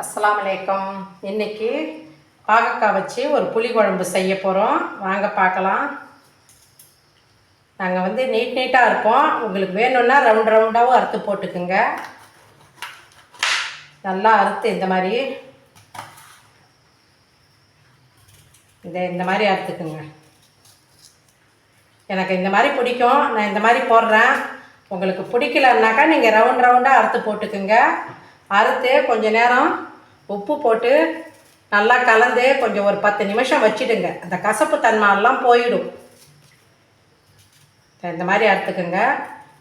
அஸ்லாம் வலைக்கம் இன்றைக்கி பாகக்காய் வச்சு ஒரு புளி குழம்பு செய்ய போகிறோம் வாங்க பார்க்கலாம். நாங்கள் வந்து நீட் நீட்டாக இருப்போம். உங்களுக்கு வேணும்னா ரவுண்ட் ரவுண்டாகவும் அறுத்து போட்டுக்குங்க. நல்லா அறுத்து இந்த மாதிரி இந்த இந்த மாதிரி அறுத்துக்குங்க. எனக்கு இந்த மாதிரி பிடிக்கும். நான் இந்த மாதிரி போடுறேன். உங்களுக்கு பிடிக்கலன்னாக்கா நீங்கள் ரவுண்ட் ரவுண்டாக அறுத்து போட்டுக்குங்க. அறுத்து கொஞ்சம் நேரம் உப்பு போட்டு நல்லா கலந்து கொஞ்சம் ஒரு பத்து நிமிஷம் வச்சிடுங்க. அந்த கசப்பு தன்மையெல்லாம் போயிடும். இந்த மாதிரி அறுத்துக்குங்க.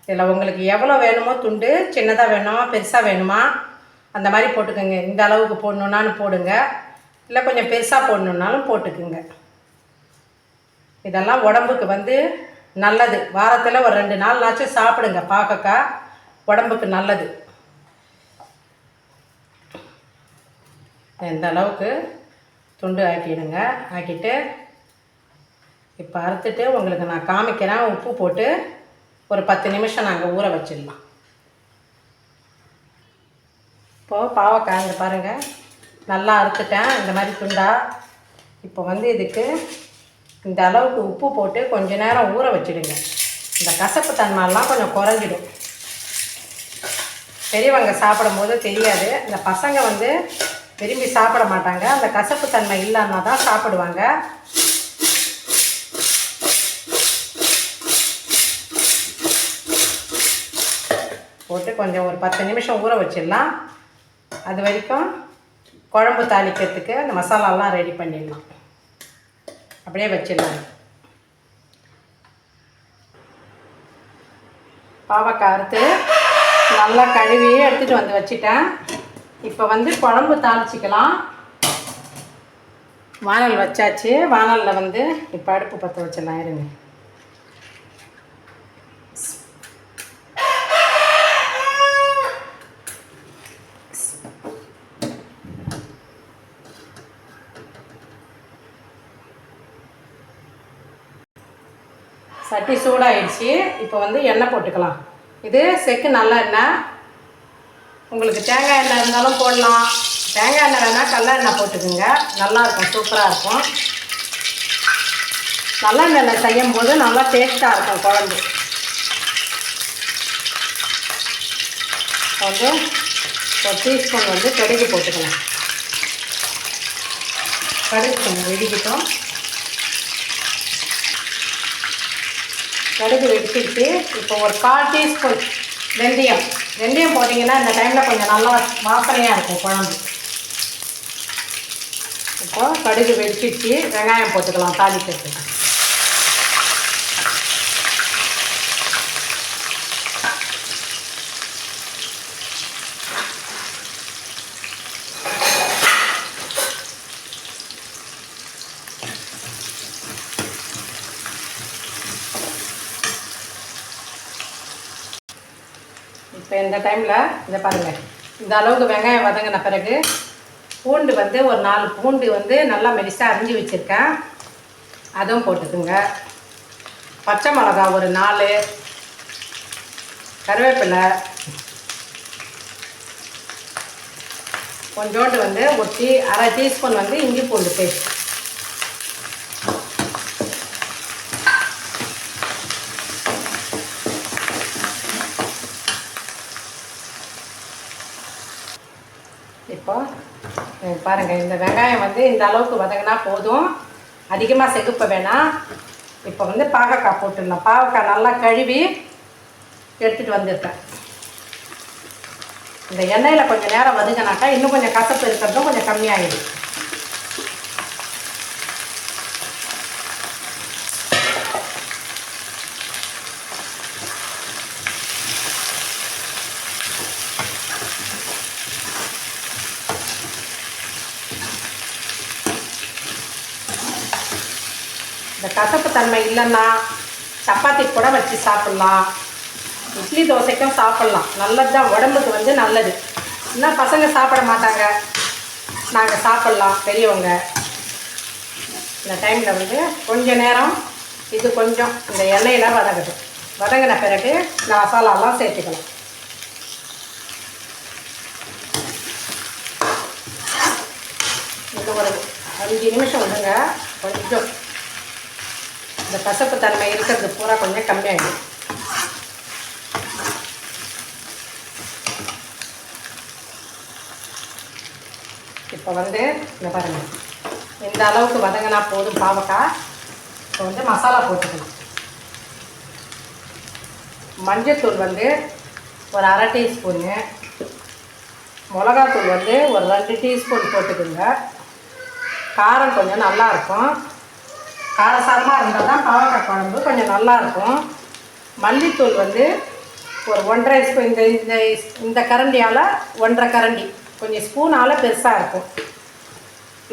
இதில் உங்களுக்கு எவ்வளோ வேணுமோ துண்டு சின்னதாக வேணுமா பெருசாக வேணுமா அந்த மாதிரி போட்டுக்கோங்க. இந்த அளவுக்கு போடணுன்னாலும் போடுங்க. இல்லை கொஞ்சம் பெருசாக போடணுன்னாலும் போட்டுக்குங்க. இதெல்லாம் உடம்புக்கு வந்து நல்லது. வாரத்தில் ஒரு ரெண்டு நாள்னாச்சும் சாப்பிடுங்க பாக்கக்காய் உடம்புக்கு நல்லது. இந்த அளவுக்கு துண்டு ஆக்கிடுங்க. ஆக்கிட்டு இப்போ அறுத்துட்டு உங்களுக்கு நான் காமிக்கிறேன். உப்பு போட்டு ஒரு பத்து நிமிஷம் நாங்கள் ஊற வச்சிடலாம். இப்போது பாவக்காய் இங்கே பாருங்கள் நல்லா அறுத்துட்டேன். இந்த மாதிரி துண்டா. இப்போ வந்து இதுக்கு இந்த அளவுக்கு உப்பு போட்டு கொஞ்ச நேரம் ஊற வச்சிடுங்க. இந்த கசப்பு தன்மையெல்லாம் கொஞ்சம் குறைஞ்சிடும். பெரியவங்க சாப்பிடும்போது தெரியாது. இந்த பசங்க வந்து விரும்பி சாப்பிட மாட்டாங்க. அந்த கசப்பு தன்மை இல்லாமல் தான் சாப்பிடுவாங்க. போட்டு கொஞ்சம் ஒரு பத்து நிமிஷம் ஊற வச்சிடலாம். அது வரைக்கும் குழம்பு தாளிக்கிறதுக்கு அந்த மசாலாலாம் ரெடி பண்ணிடலாம். அப்படியே வச்சிடலாம். பாவக்காய் அறுத்து நல்லா கழுவி எடுத்துகிட்டு வந்து வச்சிட்டேன். இப்போ வந்து குழம்பு தாளிச்சிக்கலாம். வானல் வச்சாச்சு. வானலில் வந்து இப்போ அடுப்பு பற்ற வச்சிடலாம் இருங்க. சட்டி சூடாயிடுச்சு. இப்போ வந்து எண்ணெய் போட்டுக்கலாம். இது செக்கு நல்ல எண்ணெய். உங்களுக்கு தேங்காய் எண்ணெய் இருந்தாலும் போடலாம். தேங்காய் எண்ணெய் வேணால் கடல எண்ணெய் போட்டுக்குங்க. நல்லாயிருக்கும் சூப்பராக இருக்கும். நல்லெண்ணெயில் செய்யும் போது நல்லா டேஸ்ட்டாக இருக்கும் குழம்பு. வந்து ஒரு டீஸ்பூன் வந்து கடுகு போட்டுக்கலாம். கடுகு கொஞ்சம் வெடிக்கிட்டோம். கடுகு வெடிச்சிருச்சு இப்போ ஒரு கால் டீஸ்பூன் வெந்தயம். வெந்தயம் போட்டிங்கன்னா இந்த டைமில் கொஞ்சம் நல்லா வாசனையாக இருக்கும் குழம்பு. இப்போ கடுகு வெடிச்சிருச்சு வெங்காயம் போட்டுக்கலாம் தாளிக்கிறதுக்கு. இப்போ இந்த டைமில் இதை பாருங்கள் இந்த அளவுக்கு வெங்காயம் வதங்கின பிறகு பூண்டு வந்து ஒரு நாலு பூண்டு வந்து நல்லா மெலிசாக அரிஞ்சு வச்சுருக்கேன். அதுவும் போட்டுக்குங்க. பச்சை மிளகா ஒரு நாலு. கருவேப்பிலை. கொஞ்சோண்டு வந்து ஒரு டீ அரை டீஸ்பூன் வந்து இஞ்சி பூண்டு பேஸ்ட் பாருங்க இந்த வெங்காயம் வந்து இந்த அளவுக்கு வதங்கினா போதும். அதிகமாக செகுப்ப வேணாம். இப்போ வந்து பாகக்காய் போட்டுடலாம். பாகக்காய் நல்லா கழுவி எடுத்துகிட்டு வந்திருக்கேன் இந்த எண்ணெயில் கொஞ்சம் நேரம் வதங்கினாக்கா இன்னும் கொஞ்சம் கசப்பு இருக்கிறதும் கொஞ்சம் கம்மியாகிடும் இந்த கசப்பு தன்மை இல்லைன்னா சப்பாத்தி கூட வச்சு சாப்பிட்லாம். இட்லி தோசைக்கும் சாப்பிட்லாம். நல்லது தான் உடம்புக்கு வந்து நல்லது. இன்னும் பசங்க சாப்பிட மாட்டாங்க. நாங்கள் சாப்பிட்லாம். பெரியவங்க. இந்த டைமில் வந்து கொஞ்சம் நேரம் இது கொஞ்சம் இந்த எண்ணெயில் வதங்கட்டும் வதங்கின பிறகு இந்த மசாலாலாம் சேர்த்துக்கலாம். இது ஒரு அஞ்சு நிமிஷம் விடுங்க. கொஞ்சம் இந்த கசப்பு தன்மை இருக்கிறது பூரா கொஞ்சம் கம்மியாகிடும் இப்போ வந்து இந்த பாருங்க. இந்த அளவுக்கு வதங்கினா போதும் பாவக்காய். இப்போ வந்து மசாலா போட்டுக்கணும் மஞ்சத்தூள் வந்து ஒரு அரை டீஸ்பூனு. மிளகாத்தூள் வந்து ஒரு ரெண்டு டீஸ்பூன் போட்டுக்கோங்க. காரம் கொஞ்சம் நல்லாயிருக்கும் காரசாரமாக இருந்தால் தான் பாவக்காய் குழம்பு கொஞ்சம் நல்லாயிருக்கும் மல்லித்தூள் வந்து ஒரு ஒன்றரை ஸ்பூன் இந்த இந்த இந்த கரண்டியால் ஒன்றரை கரண்டி. கொஞ்சம் ஸ்பூனால் பெருசாக இருக்கும்.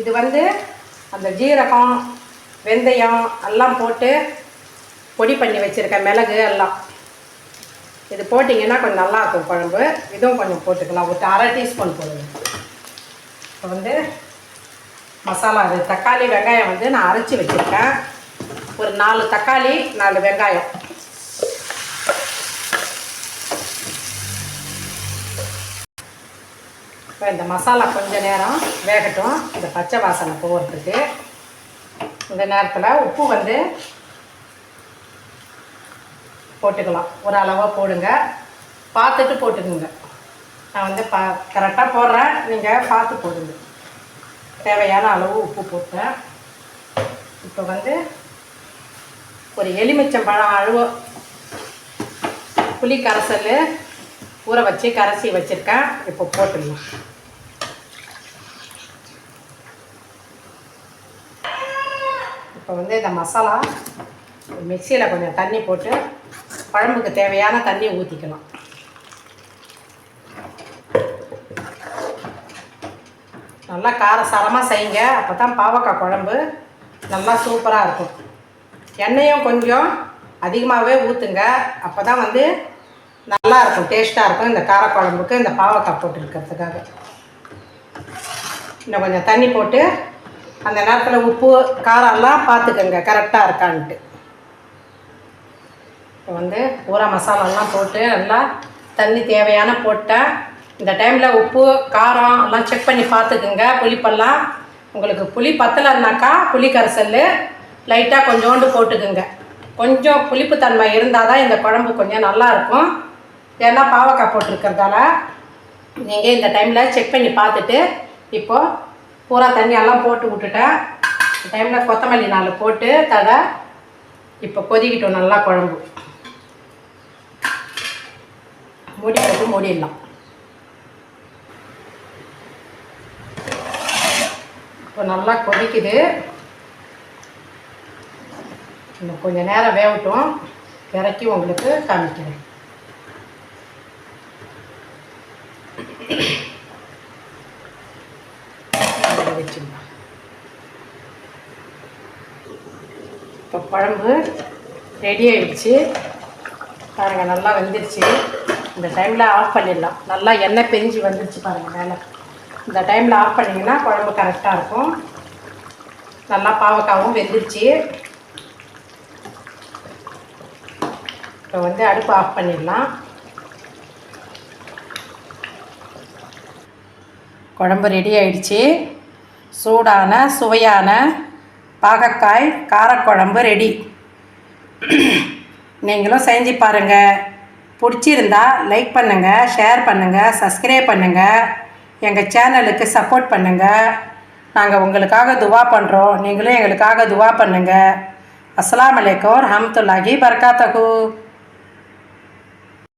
இது வந்து அந்த ஜீரகம் வெந்தயம் எல்லாம் போட்டு பொடி பண்ணி வச்சுருக்கேன் மிளகு எல்லாம். இது போட்டிங்கன்னா கொஞ்சம் நல்லாயிருக்கும் குழம்பு. இதுவும் கொஞ்சம் போட்டுக்கலாம். ஒரு அரை டீஸ்பூன் போடுங்க. இப்போ வந்து மசாலா இது தக்காளி வெங்காயம் வந்து நான் அரைச்சி வச்சுருக்கேன். ஒரு நாலு தக்காளி நாலு வெங்காயம். இப்போ இந்த மசாலா கொஞ்ச நேரம் வேகட்டும். இந்த பச்சை வாசனை போகிறதுக்கு இந்த நேரத்தில் உப்பு வந்து போட்டுக்கலாம். ஒரு அளவாக போடுங்க. பார்த்துட்டு போட்டுக்குங்க. நான் வந்து பா கரெக்டாக போடுறேன். நீங்கள் பார்த்து போடுங்க. தேவையான அளவு உப்பு போட்டேன். இப்போ வந்து ஒரு எலுமிச்சம்பழம் அழுவ புளி கரைசல் ஊற வச்சு கரைசி வச்சுருக்கேன். இப்போ போட்டுடலாம். இப்போ வந்து இந்த மசாலா மிக்சியில் கொஞ்சம் தண்ணி போட்டு குழம்புக்கு தேவையான தண்ணி ஊற்றிக்கலாம் நல்லா காரசாரமாக செய்யுங்க. அப்போ தான் பாவக்காய் குழம்பு நல்லா சூப்பராக இருக்கும். எண்ணெயும் கொஞ்சம் அதிகமாகவே ஊற்றுங்க அப்போ தான் வந்து நல்லா இருக்கும் டேஸ்ட்டாக இருக்கும். இந்த காரக்குழம்புக்கு இந்த பாவக்காய் போட்டுருக்கிறதுக்காக. இன்னும் கொஞ்சம் தண்ணி போட்டு அந்த நேரத்தில் உப்பு காரம்லாம் பார்த்துக்கோங்க கரெக்டாக இருக்கான்ட்டு. இப்போ வந்து பூரா மசாலாலாம் போட்டு நல்லா தண்ணி தேவையான போட்டேன். இந்த டைமில் உப்பு காரம் எல்லாம் செக் பண்ணி பார்த்துக்குங்க. புளிப்பெல்லாம். உங்களுக்கு புளி பத்தலைன்னாக்கா புளி கரைசல் லைட்டாக கொஞ்சோண்டு போட்டுக்குங்க. கொஞ்சம் புளிப்பு தன்மை இருந்தால் தான் இந்த குழம்பு கொஞ்சம் நல்லா இருக்கும் ஏன்னா பாவக்காய் போட்டிருக்கிறதால நீங்கள் இந்த டைமில் செக் பண்ணி பார்த்துட்டு இப்போது பூரா தண்ணியெல்லாம் போட்டு விட்டுட்டேன். இந்த டைமில் கொத்தமல்லி நாலு போட்டு தடை இப்போ கொதிக்கிட்டோம் நல்லா குழம்பு. மூடி போட்டு மூடிடலாம். இப்போ நல்லா கொதிக்குது. இன்னும் கொஞ்சம் நேரம் வேகட்டும். இறக்கி உங்களுக்கு காமிக்கிறேன். இப்போ குழம்பு ரெடி ஆகிடுச்சு பாருங்கள் நல்லா வெந்துருச்சு. இந்த டைமில் ஆஃப் பண்ணிடலாம். நல்லா எண்ணெய் பிரிஞ்சு வந்துருச்சு பாருங்கள் மேலே. இந்த டைமில் ஆஃப் பண்ணிங்கன்னா குழம்பு கரெக்டாக இருக்கும். நல்லா பாவக்காவும் வெந்துருச்சு. இப்போ வந்து அடுப்பு ஆஃப் பண்ணிடலாம். குழம்பு ரெடி ஆயிடுச்சு. சூடான சுவையான பாகக்காய் காரக்குழம்பு ரெடி நீங்களும் செஞ்சு பாருங்கள் பிடிச்சிருந்தா லைக் பண்ணுங்கள் ஷேர் பண்ணுங்கள் சப்ஸ்கிரைப் பண்ணுங்கள் எங்கள் சேனலுக்கு சப்போர்ட் பண்ணுங்கள் நாங்கள் உங்களுக்காக துவா பண்ணுறோம் நீங்களும் எங்களுக்காக துவா பண்ணுங்கள் அஸ்லாம் வலைக்கம் ரஹமத்துல்லாஹி பர்காத்தகு